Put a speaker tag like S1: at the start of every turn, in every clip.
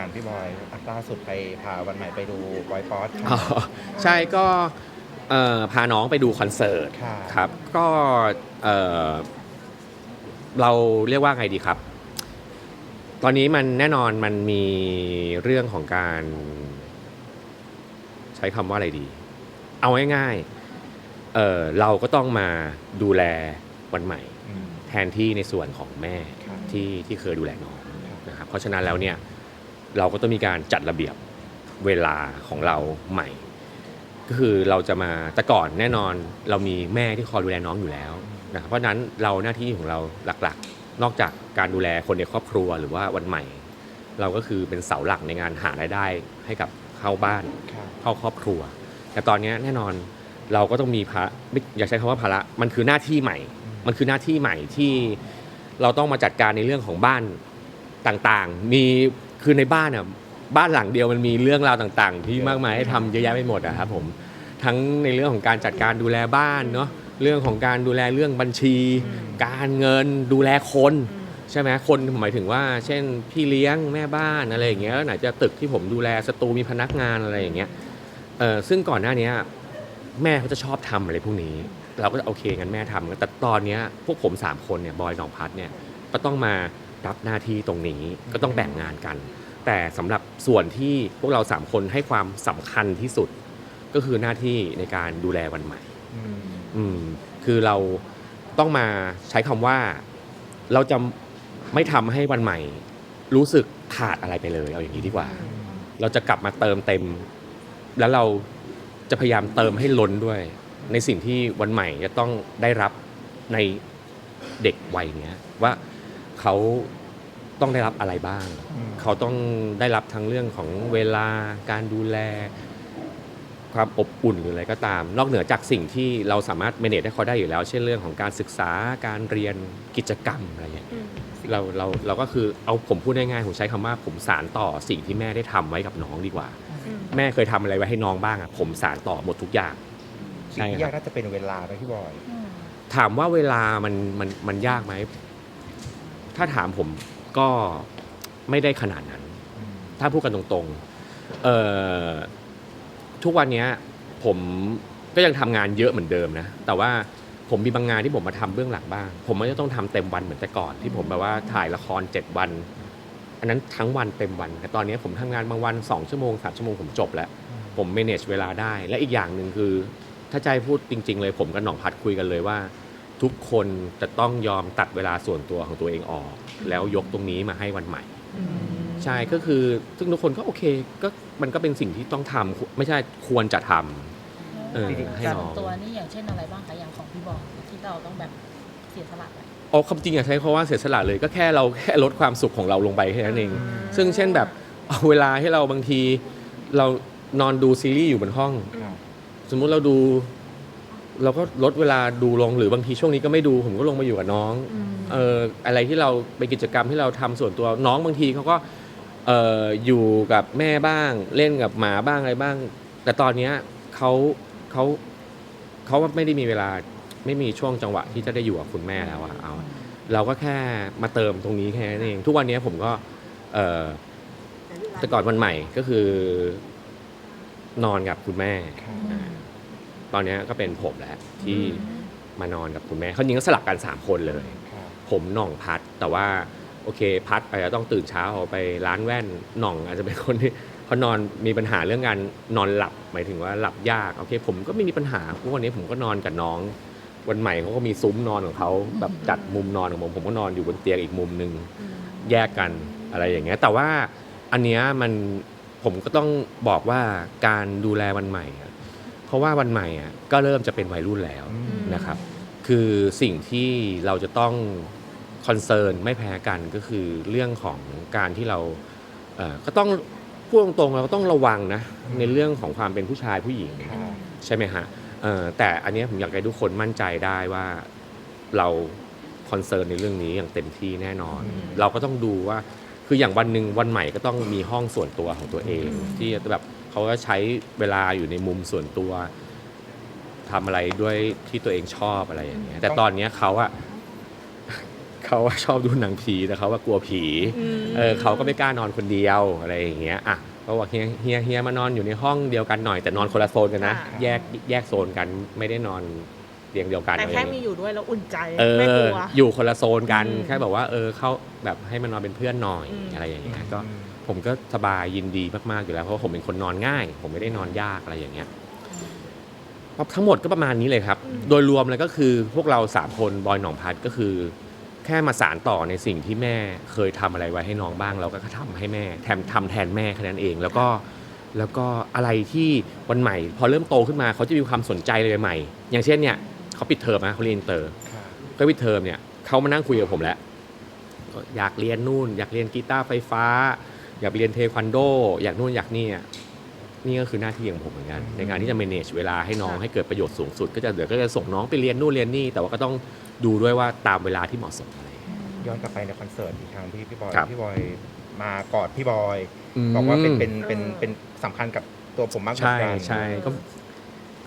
S1: กันพี่บอยอะล่าสุดไปพาวันใหม่ไปดูบอยป๊อต
S2: อ๋อใช่ก็เอ่อพาน้องไปดูคอนเสิร์ต
S1: ค่ะ
S2: ครับ ก็เอ่อเราเรียกว่าไงดีครับ ตอนนี้มันแน่นอนมันมีเรื่องของการ ใช้คำว่าอะไรดี เอาง่ายๆเอ่อเราก็ต้องมาดูแลวันใหม่
S1: อืม
S2: แทนที่ในส่วนของแม่
S1: ครับ
S2: ที่ที่เคยดูแลน้อง
S1: ครับ
S2: นะครับเพราะฉะนั้นแล้วเนี่ย เราก็ต้องมีการจัดระเบียบเวลาของเราใหม่ ก็คือเราจะมาแต่ก่อนแน่นอนเรามีแม่ที่คอยดูแลน้องอยู่แล้วนะครับเพราะนั้นเราหน้าที่ของเราหลักๆ นอกจากการดูแลคนในครอบครัวหรือว่าวันใหม่ เราก็คือเป็นเสาหลักในงานหารายได้ให้กับเข้าบ้านเข้าครอบครัว แต่ตอนนี้แน่นอนเราก็ต้องมีภาระไม่อยากใช้คำว่าภาระมันคือหน้าที่ใหม่ มันคือหน้าที่ใหม่ที่เราต้องมาจัดการในเรื่องของบ้านต่างๆ มี คือในบ้านอะบ้านหลังเดียวมันมีเรื่องราวต่างๆ ที่มากมายให้ทำเยอะแยะไปหมดอะครับผมทั้งในเรื่องของการจัดการดูแลบ้านเนาะเรื่องของการดูแลเรื่องบัญชี การเงินดูแลคนใช่ไหมคนหมายถึงว่า เช่นพี่เลี้ยงแม่บ้านอะไรอย่างเงี้ยแล้วไหนจะตึกที่ผมดูแลสตูมีพนักงานอะไรอย่างเงี้ยเออซึ่งก่อนหน้านี้แม่เขาจะชอบทำอะไรพวกนี้ เราก็จะโอเคงั้นแม่ทำแต่ตอนเนี้ยพวกผมสามคนเนี่ยบอยหนองพัดเนี่ยก็ต้องมา รับหน้าที่ตรงนี้ก็ต้องแบ่งงานกัน แต่สำหรับส่วนที่พวกเราสามคนให้ความสำคัญที่สุด ก็คือหน้าที่ในการดูแลวันใหม่
S1: อืม
S2: อืมคือเราต้องมาใช้คำว่าเราจะไม่ทำให้วันใหม่ รู้สึกขาดอะไรไปเลย เอาอย่างนี้ดีกว่า เราจะกลับมาเติมเต็ม แล้วเราจะพยายามเติมให้ล้นด้วย ในสิ่งที่วันใหม่จะต้องได้รับในเด็กวัยเนี้ยว่า เขาต้องได้รับอะไรบ้าง
S1: อืม
S2: เขาต้องได้รับทั้งเรื่องของเวลาการดูแล ความอบอุ่นหรืออะไรก็ตาม นอกเหนือจากสิ่งที่เราสามารถเมเนจให้เขาได้อยู่แล้ว เช่นเรื่องของการศึกษาการเรียนกิจกรรมอะไรอย่างเงี้ยเราเราเราก็คือเอาผมพูดง่ายๆผมใช้คำว่าผมสารต่อสิ่งที่แม่ได้ทำไว้กับน้องดีกว่า แม่เคยทำอะไรไว้ให้น้องบ้างอะผมสารต่อหมดทุกอย่าง
S1: สิ่งที่
S2: ใช่ครับ
S1: ยากน่าจะเป็นเวลาไหมพี่บอย
S2: ถามว่าเวลามันมันมันยากไหม ถ้าถามผมก็ไม่ได้ขนาดนั้น
S1: อืม
S2: ถ้าพูดกันตรงๆเอ่อทุกวันเนี้ยผมก็ยังทำงานเยอะเหมือนเดิมนะ แต่ว่าผมมีบางงานที่ผมมาทำเบื้องหลังบ้าง ผมไม่ได้ต้องทำเต็มวันเหมือนแต่ก่อน ที่ผมแบบว่าถ่ายละครเจ็ดวัน อันนั้นทั้งวันเต็มวัน แต่ตอนนี้ผมทำงานบางวันสองชั่วโมงสามชั่วโมงผมจบแล้ว ผม manage เวลาได้ และอีกอย่างหนึ่งคือ ถ้าใจพูดจริง ๆ เลยผมกับหน่องพัดคุยกันเลยว่า ทุกคนจะต้องยอมตัดเวลาส่วนตัวของตัวเองออก แล้วยกตรงนี้มาให้วันใหม่ ใช่ก็คือซึ่งทุกคนก็โอเคก็มันก็เป็นสิ่งที่ต้องทำไม่ใช่ควรจะทำเออให้น้อง
S3: ตัวนี่อย่างเช่นอะไรบ้างคะอย่างของพี่บอลที่เราต้องแบบเสียสละไป
S2: อ๋อคำจริงอยากใช้คำว่าเสียสละเลยก็แค่เราแค่ลดความสุขของเราลงไปแค่นั้นเอง ซึ่งเช่นแบบเอาเวลาให้เราบางที เรานอนดูซีรีส์อยู่บนห้อง
S1: ครับ
S2: สมมุติเราดู เราก็ลดเวลาดูลงหรือบางทีช่วงนี้ก็ไม่ดู ผมก็ลงมาอยู่กับน้องเอ่ออะไรที่เราเป็นกิจกรรมที่เราทำส่วนตัวน้องบางทีเขาก็เอ่ออยู่กับแม่บ้างเล่นกับหมาบ้างอะไรบ้าง แต่ตอนเนี้ยเขาเขาเขาไม่ได้มีเวลาไม่มีช่วงจังหวะที่จะได้อยู่กับคุณแม่แล้วอะเอาเราก็แค่มาเติมตรงนี้แค่นั้นเอง ทุกวันนี้ผมก็เอ่อแต่ก่อนวันใหม่ก็คือนอนกับคุณแม่
S1: ครับ
S2: อ่า ตอนเนี้ยก็เป็นผมแล้วที่มานอนกับคุณแม่เขาจริงก็สลับกันสามคนเลย
S1: ครับ
S2: ผมหน่องพัดแต่ว่าโอเคพัดอาจจะต้องตื่นเช้าออกไปร้านแว่นหน่องอาจจะเป็นคนที่เขานอนมีปัญหาเรื่องการนอนหลับหมายถึงว่าหลับยากโอเค ผมก็ไม่มีปัญหาเพราะวันนี้ผมก็นอนกับน้อง วันใหม่เขาก็มีซุ้มนอนของเขาแบบจัดมุมนอนของผมผมก็นอนอยู่บนเตียงอีกมุมหนึ่งแยกกันอะไรอย่างเงี้ยแต่ว่าอันเนี้ยมันผมก็ต้องบอกว่าการดูแลวันใหม่อะ เพราะว่าวันใหม่อะก็เริ่มจะเป็นวัยรุ่นแล้ว
S1: อืม
S2: นะครับ คือสิ่งที่เราจะต้องคอนเซิร์นไม่แพ้กันก็คือเรื่องของการที่เราเอ่อก็ต้องพูดตรงๆเราก็ต้องระวังนะในเรื่องของความเป็นผู้ชายผู้หญิง
S1: ครับ
S2: ใช่ไหมฮะเอ่อแต่อันเนี้ยผมอยากให้ทุกคนมั่นใจได้ว่าเราคอนเซิร์นในเรื่องนี้อย่างเต็มที่แน่นอน เราก็ต้องดูว่าคืออย่างวันหนึ่งวันใหม่ก็ต้องมีห้องส่วนตัวของตัวเอง ที่แบบ เขาก็ใช้เวลาอยู่ในมุมส่วนตัวทำอะไรด้วยที่ตัวเองชอบอะไรอย่างเงี้ยแต่ตอนเนี้ยเขาอะเขาว่าชอบดูหนังผีแต่เขาว่ากลัวผี
S3: ม
S2: เออเขาก็ไม่กล้านอนคนเดียวอะไรอย่างเงี้ยอะเขาบอกเฮียเฮียเฮียมานอนอยู่ในห้องเดียวกันหน่อยแต่นอนคนละโซนกันนะ
S3: ค่ะ
S2: แยกแยกโซนกันไม่ได้นอนเตียงเดียวกัน
S3: แต่
S2: อะไรอ
S3: แค่
S2: ย่าง
S3: มี
S2: เงี้ย
S3: อยู่ด้วยแล้วอุ่นใจ
S2: เอ
S3: ไม่ก
S2: อ
S3: ลัว
S2: อยู่คนละโซนกัน
S3: อืม
S2: แค่บอกว่า เออเขาแบบให้มันนอนเป็นเพื่อนหน่อย
S3: อืม
S2: อะไรอย่างเงี้ยก็ ผมก็สบายยินดีมากๆอยู่แล้ว เพราะว่าผมเป็นคนนอนง่าย ผมไม่ได้นอนยากอะไรอย่างเงี้ยทั้งหมดก็ประมาณนี้เลยครับ โดยรวมเลยก็คือพวกเราสามคนบอยหนองพัดก็คือ แค่มาสารต่อในสิ่งที่แม่เคยทำอะไรไว้ให้น้องบ้าง เราก็ทำให้แม่แทนทำแทนแม่แค่นั้นเอง แล้วก็แล้วก็อะไรที่วันใหม่ พอเริ่มโตขึ้นมาเขาจะมีความสนใจอะไรใหม่ๆอย่างเช่นเนี่ยเขาปิดเทอมนะเขาเรียนอินเตอร์
S1: ค่ะ
S2: ก็ปิดเทอมเนี่ยเขามานั่งคุยกับผมแล้วอยากเรียนนู่น อยากเรียนกีตาร์ไฟฟ้า อยากเรียนเทควันโด อยากนู่นอยากนี่อะนี่ก็คือหน้าที่ของผมเหมือนกัน ในการที่จะ manage เวลาให้น้องให้เกิดประโยชน์สูงสุด ก็จะเดี๋ยวก็จะส่งน้องไปเรียนนู่นเรียนนี่ แต่ว่าก็ต้องดูด้วยว่าตามเวลาที่เหมาะสมอะไร
S1: ย้อนกลับไปในคอนเสิร์ตอีกครั้งที่พี่บอย
S2: ครับ
S1: พี่บอยมากอดพี่บอยบอกว่าเป็นเป็นเป็นเป็นเป็นสำคัญกับตัวผมมากเหมือ
S2: ใช่
S1: นกัน
S2: ใช่ก็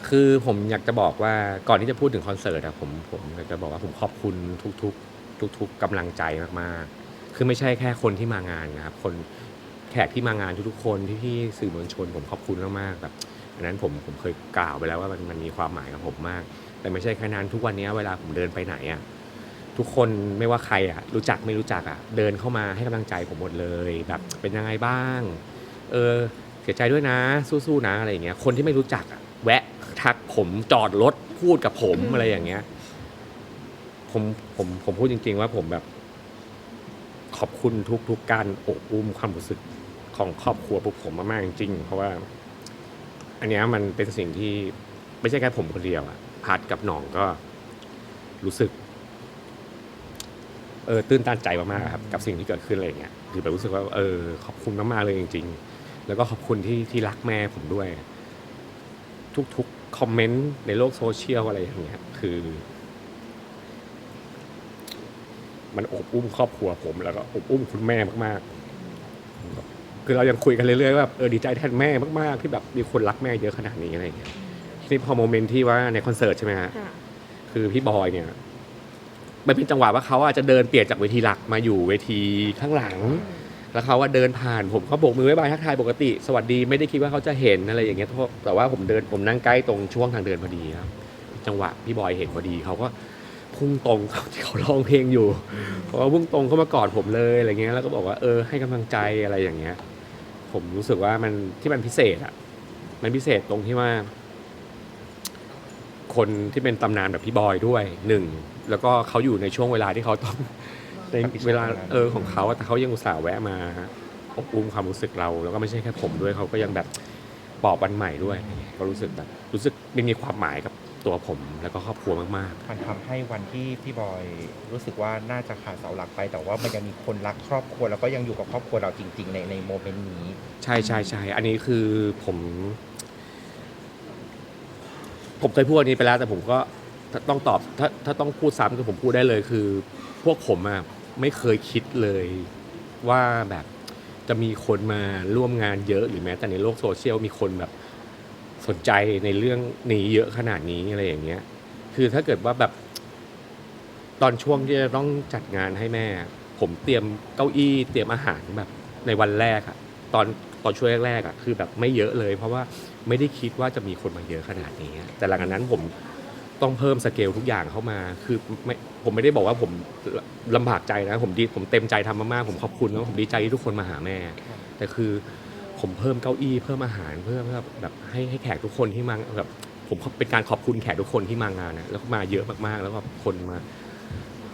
S2: คือผมอยากจะบอกว่าก่อนที่จะพูดถึงคอนเสิร์ตอะผมผมอยากจะบอกว่าผมขอบคุณทุกๆ ทุกๆกำลังใจมากๆ คือไม่ใช่แค่คนที่มางานนะครับ คน แขกที่มางานทุกๆคนพี่ๆสื่อมวลชนผมขอบคุณมากๆแบบอันนั้นผมผมเคยกล่าวไปแล้วว่ามันมันมีความหมายกับผมมาก แต่ไม่ใช่แค่นั้นทุกวันนี้เวลาผมเดินไปไหนอะทุกคนไม่ว่าใครอะรู้จักไม่รู้จักอะเดินเข้ามาให้กำลังใจผมหมดเลยแบบเป็นยังไงบ้าง เออเสียใจด้วยนะสู้ๆนะอะไรอย่างเงี้ยคนที่ไม่รู้จักอะแวะทักผมจอดรถพูดกับผม
S3: อืม
S2: อะไรอย่างเงี้ยผมผมผมพูดจริง ๆ ว่าผมแบบขอบคุณทุกๆการโอบอุ้มความรู้สึก ของครอบครัวพวกผมมากๆจริงๆ เพราะว่า อันเนี้ยมันเป็นสิ่งที่ไม่ใช่แค่ผมคนเดียวอะพัดกับหน่องก็รู้สึก เออตื้นตันใจมากๆครับ กับสิ่งที่เกิดขึ้นอะไรอย่างเงี้ยคือแบบรู้สึกว่าเออขอบคุณมากๆเลยจริง ๆ แล้วก็ขอบคุณที่ที่รักแม่ผมด้วย ทุกๆคอมเมนต์ในโลกโซเชียลอะไรอย่างเงี้ย คือ มันอบอุ้มครอบครัวผม แล้วก็อบอุ้มคุณแม่มาก ๆ คือเรายังคุยกันเรื่อยๆว่าแบบเออดีใจแทนแม่มากๆ ที่แบบมีคนรักแม่เยอะขนาดนี้อะไรอย่างเงี้ยทีนี้พอโมเมนต์ที่ว่าในคอนเสิร์ตใช่ไหมฮะ
S3: ค่ะ
S2: คือพี่บอยเนี่ยมันเป็นจังหวะว่าเขาอาจจะเดินเปลี่ยนจากเวทีหลักมาอยู่เวทีข้างหลัง แล้วเขาว่าเดินผ่านผมเขาโบกมือไว้บายทักทายปกติ สวัสดีไม่ได้คิดว่าเขาจะเห็นอะไรอย่างเงี้ยเพราะแต่ว่าผมเดินผมนั่งใกล้ตรงช่วงทางเดินพอดีครับ จังหวะพี่บอยเห็นพอดีเขาก็พุ่งตรงเขาที่เขาร้องเพลงอยู่เขาก็พุ่งตรงเข้ามากอดผมเลยอะไรเงี้ยแล้วก็บอกว่าเออให้กำลังใจอะไรอย่างเงี้ย ผมรู้สึกว่ามันที่มันพิเศษอะมันพิเศษตรงที่ว่า คนที่เป็นตำนานแบบพี่บอยด้วยหนึ่งแล้วก็เขาอยู่ในช่วงเวลาที่เขาต้องในเวลาเออของเขาอะแต่เขายังอุตส่าห์แวะมาอบอุ้มความรู้สึกเรา แล้วก็ไม่ใช่แค่ผมด้วยเขาก็ยังแบบปลอบวันใหม่ด้วยก็รู้สึกแบบรู้สึกมันมีความหมายกับ ตัวผมแล้วก็ครอบครัวมาก
S1: มันทำให้วันที่พี่บอยรู้สึกว่าน่าจะขาดเสาหลักไป แต่ว่ามันยังมีคนรักครอบครัวแล้วก็ยังอยู่กับครอบครัวเราจริง ๆ ในในโมเมนต์นี้
S2: ๆใช่ใช่ใช่อันนี้คือผม ผมเคยพูดอันนี้ไปแล้ว แต่ผมก็ถ้าต้องตอบ ถ้าถ้าต้องพูดซ้ำก็ผมพูดได้เลยคือ พวกผมอะไม่เคยคิดเลยว่าแบบจะมีคนมาร่วมงานเยอะหรือแม้แต่ในโลกโซเชียลมีคนแบบ สนใจในเรื่องนี้เยอะขนาดนี้อะไรอย่างเงี้ย คือถ้าเกิดว่าแบบ ตอนช่วงที่จะต้องจัดงานให้แม่ ผมเตรียมเก้าอี้เตรียมอาหารแบบในวันแรกอะตอนตอนช่วงแรกๆอะคือแบบไม่เยอะเลย เพราะว่าไม่ได้คิดว่าจะมีคนมาเยอะขนาดนี้ แต่หลังจากนั้นผมต้องเพิ่มสเกลทุกอย่างเข้ามา คือไม่ผมไม่ได้บอกว่าผมลำบากใจนะ ผมดีผมเต็มใจทำมากๆผมขอบคุณแล้วผมดีใจที่ทุกคนมาหาแม่ แต่คือ ผมเพิ่มเก้าอี้เพิ่มอาหารเพิ่มแบบแบบให้ให้แขกทุกคนที่มาแบบผมเป็นการขอบคุณแขกทุกคนที่มางานนะแล้วก็มาเยอะมากๆ แล้วก็คนมา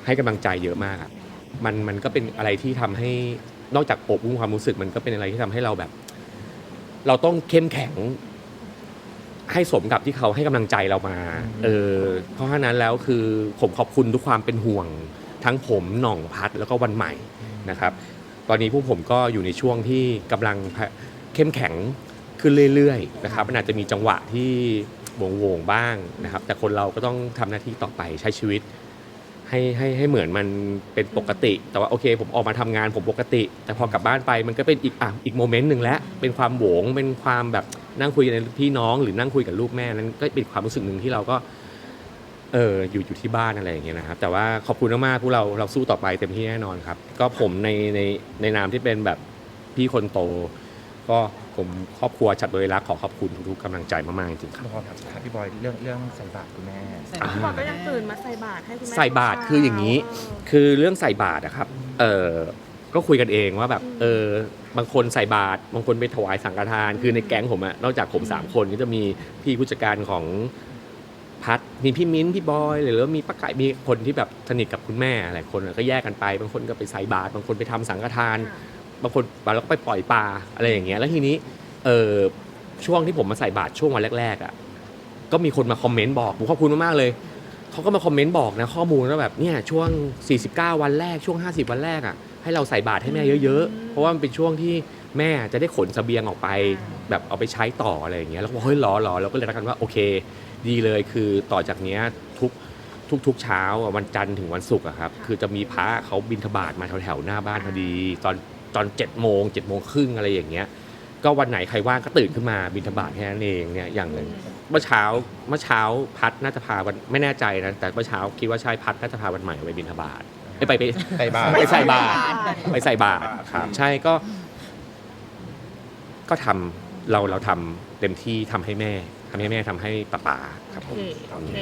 S2: ให้กำลังใจเยอะมากอะมันมันก็เป็นอะไรที่ทำให้นอกจากอบอุ้มความรู้สึกมันก็เป็นอะไรที่ทำให้เราแบบ เราต้องเข้มแข็ง ให้สมกับที่เขาให้กำลังใจเรามา เออ เพราะฉะนั้นแล้วคือผมขอบคุณทุกความเป็นห่วง ทั้งผมหน่องพัดแล้วก็วันใหม่นะครับ ตอนนี้พวกผมก็อยู่ในช่วงที่กำลัง เข้มแข็งขึ้นเรื่อยๆนะครับมันอาจจะมีจังหวะที่โหวงๆบ้างนะครับ แต่คนเราก็ต้องทำหน้าที่ต่อไปใช้ชีวิต ให้ให้ให้เหมือนมันเป็นปกติ แต่ว่าโอเค ผมออกมาทำงานผมปกติ แต่พอกลับบ้านไปมันก็เป็นอีกอะอีกโมเมนต์หนึ่งแล้วเป็นความโหวงเป็นความแบบนั่งคุยกับพี่น้อง หรือนั่งคุยกับลูกแม่นั้นก็เป็นความรู้สึกหนึ่งที่เราก็เอออยู่อยู่ที่บ้านอะไรอย่างเงี้ยนะครับ แต่ว่าขอบคุณมากๆพวกเราเราสู้ต่อไปเต็มที่แน่นอนครับ ก็ผมในในในนามที่เป็นแบบพี่คนโต ก็ผมครอบครัวจัดโดยรักขอขอบคุณทุกๆกำลังใจมากๆจริงๆครับ
S1: พี่บอยครับถามพี่บอยเรื่องเรื่องใส่บาตรคุณแม่
S2: อ่า
S4: พี่บอยก็ยังตื่นมาใส่บาตรให้คุณแม่
S2: ใส่บาตรคืออย่างนี้ คือเรื่องใส่บาตรอะครับ เออก็คุยกันเองว่าแบบ เออ บางคนใส่บาตร บางคนไปถวายสังฆทาน คือในแก๊งผมอะนอกจากผมสามคนก็จะมีพี่ผู้จัดการของพัด มีพี่มิ้นท์พี่บอย หรือว่ามีป้าไก่ มีคนที่แบบสนิทกับคุณแม่หลายคนก็แยกกันไป บางคนก็ไปใส่บาตร บางคนไปทำสังฆทาน บางคนแล้วก็ไปปล่อยปลาอะไรอย่างเงี้ยแล้วทีนี้เออช่วงที่ผมมาใส่บาตรช่วงวันแรกๆอะก็มีคนมาคอมเมนต์บอกผมขอบคุณมากๆเลยเขาก็มาคอมเมนต์บอกนะข้อมูลว่าแบบเนี่ยช่วง 49 วันแรกช่วง 50 วันแรกอะให้เราใส่บาตรให้แม่เยอะๆ เพราะว่ามันเป็นช่วงที่แม่จะได้ขนเสบียงออกไป แบบเอาไปใช้ต่ออะไรอย่างเงี้ยแล้วก็บอกเฮ้ยรอรอเราก็เลยรักกันว่าโอเค ดีเลยคือต่อจากเนี้ยทุกทุกทุกเช้าอะวันจันทร์ถึงวันศุกร์อะครับคือจะมีพระเขาบินทบาทมาแถวๆหน้าบ้านพอดี ตอน ตอนเจ็ดโมงเจ็ดโมงครึ่งอะไรอย่างเงี้ย ก็วันไหนใครว่างก็ตื่นขึ้นมาบินทบาทแค่นั้นเองเนี่ยอย่างหนึ่งเมื่อเช้าเมื่อเช้าพัดน่าจะพาวันไม่แน่ใจนะแต่เมื่อเช้าคิดว่าใช่พัดน่าจะพาวันใหม่ไปบินทบาทไปไปไป
S1: ใส่บาตร
S2: ไปใส่บาตรไปใส่บาตรครับ ใช่ก็ ก็ทำเราเราทำเต็มที่ทำให้แม่ทำให้แม่ทำให้ป้าป๋าครับ
S4: โอ
S2: ผม
S4: เคโอเค